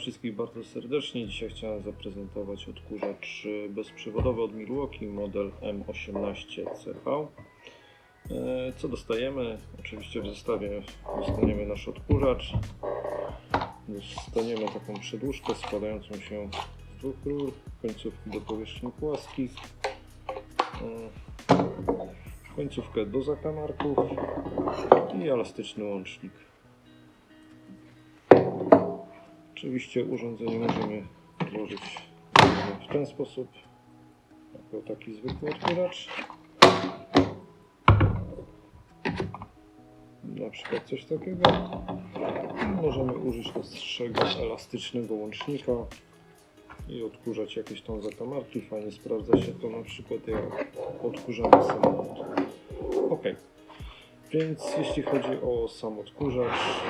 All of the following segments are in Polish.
Wszystkich bardzo serdecznie. Dzisiaj chciałem zaprezentować odkurzacz bezprzewodowy od Milwaukee, model M18CV. E, Co dostajemy? Oczywiście w zestawie dostaniemy nasz odkurzacz. Dostaniemy taką przedłużkę składającą się z dwóch rur, końcówki do powierzchni płaskich, e, końcówkę do zakamarków i elastyczny łącznik. Oczywiście urządzenie możemy złożyć w ten sposób, jako taki zwykły odkurzacz. Na przykład coś takiego. Możemy użyć prostszego, elastycznego łącznika i odkurzać jakieś tam zakamarki. Fajnie sprawdza się to na przykład jak odkurzamy samochód. Ok, więc jeśli chodzi o sam odkurzacz,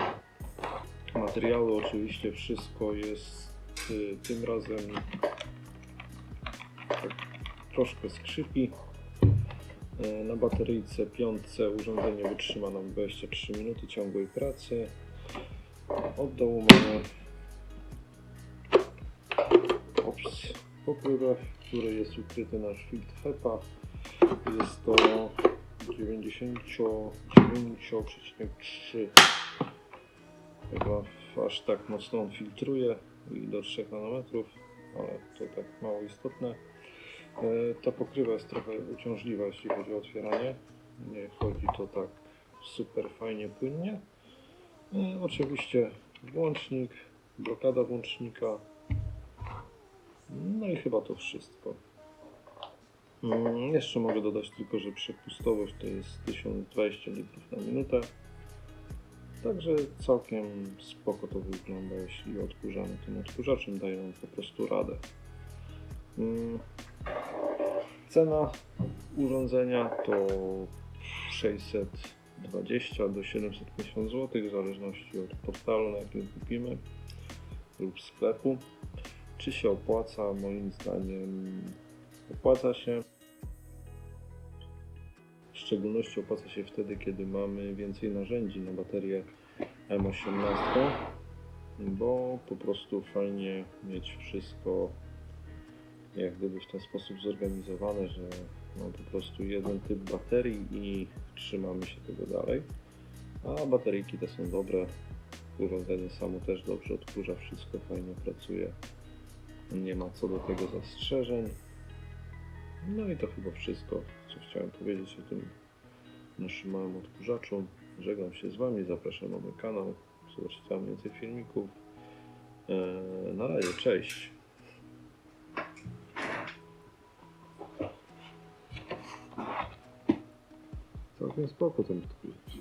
materiały oczywiście wszystko jest y, tym razem tak troszkę skrzypi. Y, Na bateryjce piątce urządzenie wytrzyma nam 23 minuty ciągłej pracy. Od dołu mamy ops, pokrywa, w której jest ukryty nasz filtr HEPA. Jest to 99,3 Chyba aż tak mocno on filtruje i do 3 nanometrów, ale to tak mało istotne. E, Ta pokrywa jest trochę uciążliwa, jeśli chodzi o otwieranie. Nie chodzi to tak super fajnie, płynnie. E, Oczywiście włącznik, blokada włącznika. No i chyba to wszystko. Mm, Jeszcze mogę dodać tylko, że przepustowość to jest 1020 litrów na minutę. Także całkiem spoko to wygląda, jeśli odkurzamy tym odkurzaczem, daje po prostu radę. Mm. Cena urządzenia to 620 do 750 zł, w zależności od portalu, na jakim kupimy lub sklepu. Czy się opłaca? Moim zdaniem opłaca się. Szczególności opłaca się wtedy, kiedy mamy więcej narzędzi na baterię M18, bo po prostu fajnie mieć wszystko jak gdyby w ten sposób zorganizowane, że mam po prostu jeden typ baterii i trzymamy się tego dalej. A bateryjki te są dobre, urządzenie samo też dobrze odkurza, wszystko fajnie pracuje. Nie ma co do tego zastrzeżeń. No i to chyba wszystko, co chciałem powiedzieć o tym naszym małym odkurzaczu. Żegnam się z Wami, zapraszam na mój kanał. Zobaczycie tam więcej filmików. Eee, na razie, cześć. Całkiem spoko ten odkurzacz.